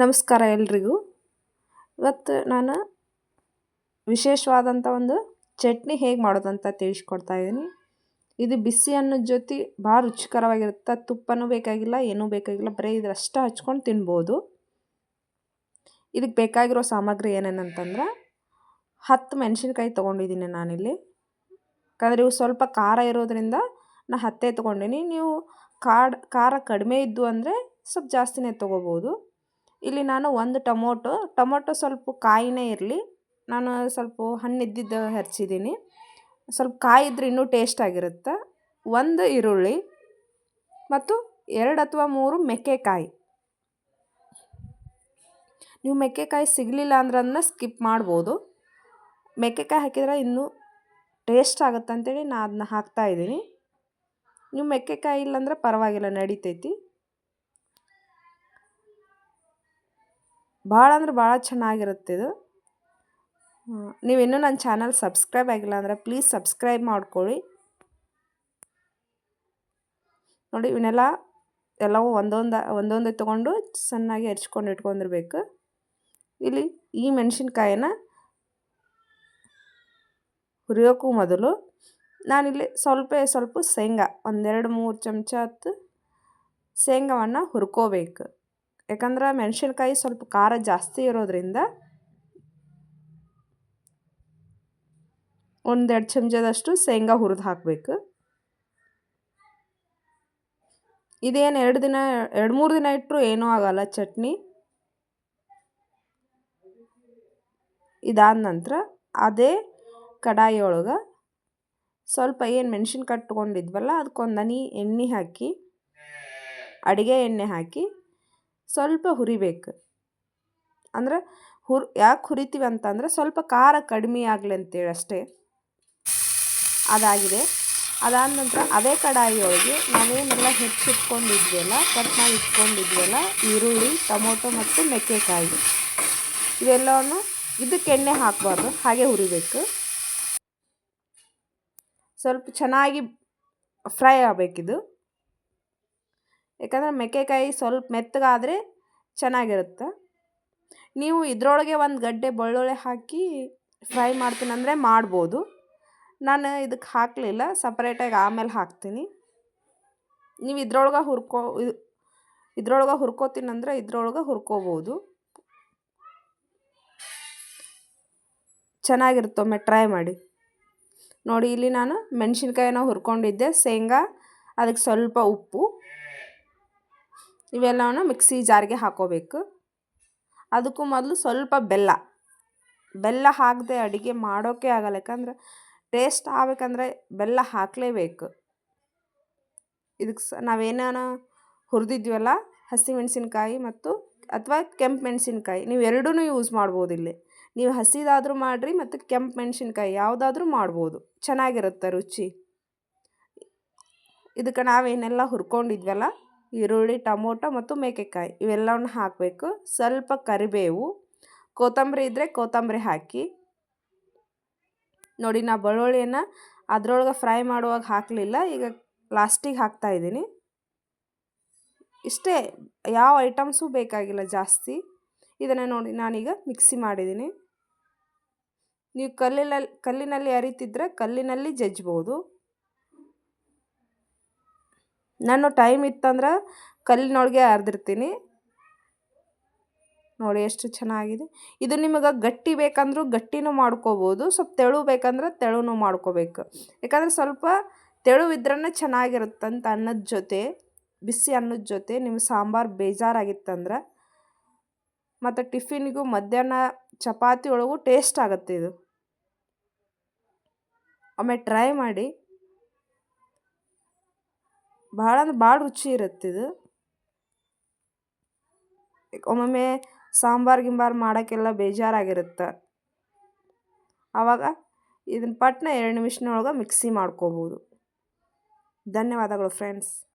ನಮಸ್ಕಾರ ಎಲ್ರಿಗೂ. ಇವತ್ತು ನಾನು ವಿಶೇಷವಾದಂಥ ಒಂದು ಚಟ್ನಿ ಹೇಗೆ ಮಾಡೋದಂತ ತಿಳಿಸ್ಕೊಡ್ತಾ ಇದ್ದೀನಿ. ಇದು ಬಿಸಿ ಅನ್ನದ ಜೊತೆ ಭಾಳ ರುಚಿಕರವಾಗಿರುತ್ತೆ. ತುಪ್ಪನೂ ಬೇಕಾಗಿಲ್ಲ, ಏನೂ ಬೇಕಾಗಿಲ್ಲ. ಬರೀ ಇದರಷ್ಟು ಹಚ್ಕೊಂಡು ತಿನ್ಬೋದು. ಇದಕ್ಕೆ ಬೇಕಾಗಿರೋ ಸಾಮಗ್ರಿ ಏನೇನಂತಂದ್ರೆ ಹತ್ತು ಮೆಣಸಿನ್ಕಾಯಿ ತೊಗೊಂಡಿದ್ದೀನಿ ನಾನಿಲ್ಲಿ. ಯಾಕಂದರೆ ಇವು ಸ್ವಲ್ಪ ಖಾರ ಇರೋದ್ರಿಂದ ನಾನು ಹತ್ತೇ ತೊಗೊಂಡಿನಿ. ನೀವು ಕಾಡ್, ಖಾರ ಕಡಿಮೆ ಇದ್ದು ಅಂದರೆ ಸ್ವಲ್ಪ ಜಾಸ್ತಿನೇ ತೊಗೋಬೋದು. ಇಲ್ಲಿ ನಾನು ಒಂದು ಟೊಮೊಟೊ ಟೊಮೊಟೊ ಸ್ವಲ್ಪ ಕಾಯಿನೇ ಇರಲಿ. ನಾನು ಸ್ವಲ್ಪ ಹಣ್ಣಿದ್ದಿದ್ದು ಹೆರ್ಚಿದ್ದೀನಿ. ಸ್ವಲ್ಪ ಕಾಯಿ ಇದ್ರೆ ಇನ್ನೂ ಟೇಸ್ಟ್ ಆಗಿರುತ್ತೆ. ಒಂದು ಈರುಳ್ಳಿ ಮತ್ತು ಎರಡು ಅಥವಾ ಮೂರು ಮೆಕ್ಕೆಕಾಯಿ. ನೀವು ಮೆಕ್ಕೆಕಾಯಿ ಸಿಗಲಿಲ್ಲ ಅಂದ್ರೆ ಅದನ್ನ ಸ್ಕಿಪ್ ಮಾಡ್ಬೋದು. ಮೆಕ್ಕೆಕಾಯಿ ಹಾಕಿದ್ರೆ ಇನ್ನೂ ಟೇಸ್ಟ್ ಆಗುತ್ತೆ ಅಂತೇಳಿ ನಾನು ಅದನ್ನ ಹಾಕ್ತಾಯಿದ್ದೀನಿ ನೀವು ಮೆಕ್ಕೆಕಾಯಿ ಇಲ್ಲಾಂದ್ರೆ ಪರವಾಗಿಲ್ಲ, ನಡಿತೈತಿ. ಭಾಳ ಅಂದ್ರೆ ಭಾಳ ಚೆನ್ನಾಗಿರುತ್ತೆ ಇದು. ನೀವು ಇನ್ನೂ ನನ್ನ ಚಾನಲ್ ಸಬ್ಸ್ಕ್ರೈಬ್ ಆಗಿಲ್ಲ ಅಂದರೆ ಪ್ಲೀಸ್ ಸಬ್ಸ್ಕ್ರೈಬ್ ಮಾಡ್ಕೊಳ್ಳಿ. ನೋಡಿ, ಇವನ್ನೆಲ್ಲ ಎಲ್ಲವೂ ಒಂದೊಂದು, ಒಂದೊಂದೇ ತೊಗೊಂಡು ಚೆನ್ನಾಗಿ ಹೆಚ್ಕೊಂಡು ಇಟ್ಕೊಂಡಿರ್ಬೇಕು. ಇಲ್ಲಿ ಈ ಮೆಣಸಿನ್ಕಾಯಿನ ಹುರಿಯೋಕ್ಕೂ ಮೊದಲು ನಾನಿಲ್ಲಿ ಸ್ವಲ್ಪ ಸ್ವಲ್ಪ ಶೇಂಗಾ, ಒಂದೆರಡು ಮೂರು ಚಮಚ ಹತ್ತು ಶೇಂಗಾವನ್ನು ಹುರ್ಕೋಬೇಕು. ಯಾಕಂದ್ರೆ ಮೆಣಸಿನ್ಕಾಯಿ ಸ್ವಲ್ಪ ಖಾರ ಜಾಸ್ತಿ ಇರೋದ್ರಿಂದ ಒಂದೆರಡು ಚಮಚದಷ್ಟು ಶೇಂಗಾ ಹುರಿದು ಹಾಕಬೇಕು. ಇದೇನು ಎರಡು ದಿನ, ಎರಡು ಮೂರು ದಿನ ಇಟ್ಟರು ಏನೂ ಆಗಲ್ಲ ಚಟ್ನಿ. ಇದಾದ ನಂತರ ಅದೇ ಕಡಾಯಿ ಸ್ವಲ್ಪ ಏನು ಮೆಣಸಿನ ಕಟ್ಕೊಂಡಿದ್ವಲ್ಲ ಅದಕ್ಕೊಂದು ಹನಿ ಎಣ್ಣೆ ಹಾಕಿ, ಅಡುಗೆ ಎಣ್ಣೆ ಹಾಕಿ ಸ್ವಲ್ಪ ಹುರಿಬೇಕು. ಅಂದ್ರೆ ಹುರ್, ಯಾಕೆ ಹುರಿತೀವಿ ಅಂತಂದ್ರೆ ಸ್ವಲ್ಪ ಖಾರ ಕಡಿಮೆ ಆಗಲಿ ಅಂತೇಳಿ ಅಷ್ಟೇ. ಅದಾಗಿದೆ. ಅದಾದ ನಂತರ ಅದೇ ಕಡಾಯಿಯೊಳಗೆ ನಾವೇನೆಲ್ಲ ಹೆಚ್ಚಿಟ್ಕೊಂಡಿದ್ವಲ್ಲ, ಕಟ್ ಮಾಡಿ ಇಟ್ಕೊಂಡಿದ್ವಲ್ಲ, ಈರುಳ್ಳಿ, ಟೊಮೊಟೊ ಮತ್ತು ಮೆಕ್ಕೆಕಾಯಿ. ಇವೆಲ್ಲವನ್ನು ಇದಕ್ಕೆ ಎಣ್ಣೆ ಹಾಕಬಾರ್ದು, ಹಾಗೆ ಹುರಿಬೇಕು. ಸ್ವಲ್ಪ ಚೆನ್ನಾಗಿ ಫ್ರೈ ಆಗಬೇಕಿದು. ಯಾಕಂದರೆ ಮೆಕ್ಕೆಕಾಯಿ ಸ್ವಲ್ಪ ಮೆತ್ತಗಾದರೆ ಚೆನ್ನಾಗಿರುತ್ತೆ. ನೀವು ಇದರೊಳಗೆ ಒಂದು ಗಡ್ಡೆ ಬೆಳ್ಳುಳ್ಳಿ ಹಾಕಿ ಫ್ರೈ ಮಾಡ್ತೀನಂದರೆ ಮಾಡ್ಬೋದು. ನಾನು ಇದಕ್ಕೆ ಹಾಕಲಿಲ್ಲ ಸಪ್ರೇಟಾಗಿ ಆಮೇಲೆ ಹಾಕ್ತೀನಿ. ನೀವು ಇದ್ರೊಳಗೆ ಹುರ್ಕೋ, ಇದ್ರೊಳಗೆ ಹುರ್ಕೋತೀನಂದ್ರೆ ಇದ್ರೊಳಗೆ ಹುರ್ಕೋಬೋದು. ಚೆನ್ನಾಗಿರುತ್ತೊಮ್ಮೆ ಟ್ರೈ ಮಾಡಿ. ನೋಡಿ, ಇಲ್ಲಿ ನಾನು ಮೆಣಸಿನ್ಕಾಯಿನ ಹುರ್ಕೊಂಡಿದ್ದೆ, ಶೇಂಗಾ, ಅದಕ್ಕೆ ಸ್ವಲ್ಪ ಉಪ್ಪು. ಇವೆಲ್ಲವನ್ನು ಮಿಕ್ಸಿ ಜಾರಿಗೆ ಹಾಕೋಬೇಕು. ಅದಕ್ಕೂ ಮೊದಲು ಸ್ವಲ್ಪ ಬೆಲ್ಲ. ಬೆಲ್ಲ ಹಾಕದೆ ಅಡುಗೆ ಮಾಡೋಕ್ಕೆ ಆಗಲ್ಲ. ಯಾಕಂದ್ರೆ ಟೇಸ್ಟ್ ಆಗಬೇಕಂದ್ರೆ ಬೆಲ್ಲ ಹಾಕಲೇಬೇಕು. ಇದಕ್ಕೆ ಸ ನಾವೇನೋ ಹುರಿದಿದ್ವಲ್ಲ, ಹಸಿಮೆಣಸಿನ್ಕಾಯಿ ಮತ್ತು ಅಥವಾ ಕೆಂಪು ಮೆಣಸಿನ್ಕಾಯಿ. ನೀವು ಎರಡೂ ಯೂಸ್ ಮಾಡ್ಬೋದು ಇಲ್ಲಿ. ನೀವು ಹಸಿದಾದರೂ ಮಾಡಿರಿ ಮತ್ತು ಕೆಂಪು ಮೆಣಸಿನ್ಕಾಯಿ ಯಾವುದಾದ್ರೂ ಮಾಡ್ಬೋದು. ಚೆನ್ನಾಗಿರುತ್ತೆ ರುಚಿ. ಇದಕ್ಕೆ ನಾವೇನೆಲ್ಲ ಹುರ್ಕೊಂಡಿದ್ವಲ್ಲ ಈರುಳ್ಳಿ, ಟೊಮೊಟೊ ಮತ್ತು ಮೇಕೆಕಾಯಿ ಇವೆಲ್ಲವನ್ನು ಹಾಕಬೇಕು. ಸ್ವಲ್ಪ ಕರಿಬೇವು, ಕೊತ್ತಂಬರಿ ಇದ್ದರೆ ಕೊತ್ತಂಬರಿ ಹಾಕಿ. ನೋಡಿ, ನಾ ಬೆಳ್ಳುಳ್ಳಿಯನ್ನು ಅದರೊಳಗೆ ಫ್ರೈ ಮಾಡುವಾಗ ಹಾಕಲಿಲ್ಲ, ಈಗ ಲಾಸ್ಟಿಗೆ ಹಾಕ್ತಾಯಿದ್ದೀನಿ ಇಷ್ಟೇ, ಯಾವ ಐಟಮ್ಸು ಬೇಕಾಗಿಲ್ಲ ಜಾಸ್ತಿ. ಇದನ್ನು ನೋಡಿ, ನಾನೀಗ ಮಿಕ್ಸಿ ಮಾಡಿದ್ದೀನಿ. ನೀವು ಕಲ್ಲಿನಲ್ಲಿ ಕಲ್ಲಿನಲ್ಲಿ ಅರಿತಿದ್ರೆ ಕಲ್ಲಿನಲ್ಲಿ ಜಜ್ಬೋದು. ನಾನು ಟೈಮ್ ಇತ್ತಂದ್ರೆ ಕಲ್ಲಿನೊಳಗೆ ಅರ್ದಿರ್ತೀನಿ ನೋಡಿ ಎಷ್ಟು ಚೆನ್ನಾಗಿದೆ. ಇದು ನಿಮಗೆ ಗಟ್ಟಿ ಬೇಕಂದ್ರೂ ಗಟ್ಟಿನೂ ಮಾಡ್ಕೋಬೋದು, ಸ್ವಲ್ಪ ತೆಳು ಬೇಕಂದ್ರೆ ತೆಳುನೂ ಮಾಡ್ಕೋಬೇಕು. ಯಾಕಂದರೆ ಸ್ವಲ್ಪ ತೆಳು ಇದ್ರೇ ಚೆನ್ನಾಗಿರುತ್ತಂತ ಅನ್ನದ ಜೊತೆ, ಬಿಸಿ ಅನ್ನದ ಜೊತೆ ನಿಮ್ಮ ಸಾಂಬಾರು ಬೇಜಾರಾಗಿತ್ತಂದ್ರೆ ಮತ್ತು ಟಿಫಿನ್ಗೂ ಮಧ್ಯಾಹ್ನ ಚಪಾತಿ ಒಳಗೂ ಟೇಸ್ಟ್ ಆಗುತ್ತೆ ಇದು. ಒಮ್ಮೆ ಟ್ರೈ ಮಾಡಿ. ಭಾಳ ಅಂದ್ರೆ ಭಾಳ ರುಚಿ ಇರುತ್ತೆ ಇದು. ಒಮ್ಮೊಮ್ಮೆ ಸಾಂಬಾರು ಗಿಂಬಾರು ಮಾಡೋಕ್ಕೆಲ್ಲ ಬೇಜಾರಾಗಿರುತ್ತೆ. ಆವಾಗ ಇದನ್ನ ಪಟ್ನ ಎರಡು ನಿಮಿಷನೊಳಗೆ ಮಿಕ್ಸಿ ಮಾಡ್ಕೋಬೋದು. ಧನ್ಯವಾದಗಳು ಫ್ರೆಂಡ್ಸ್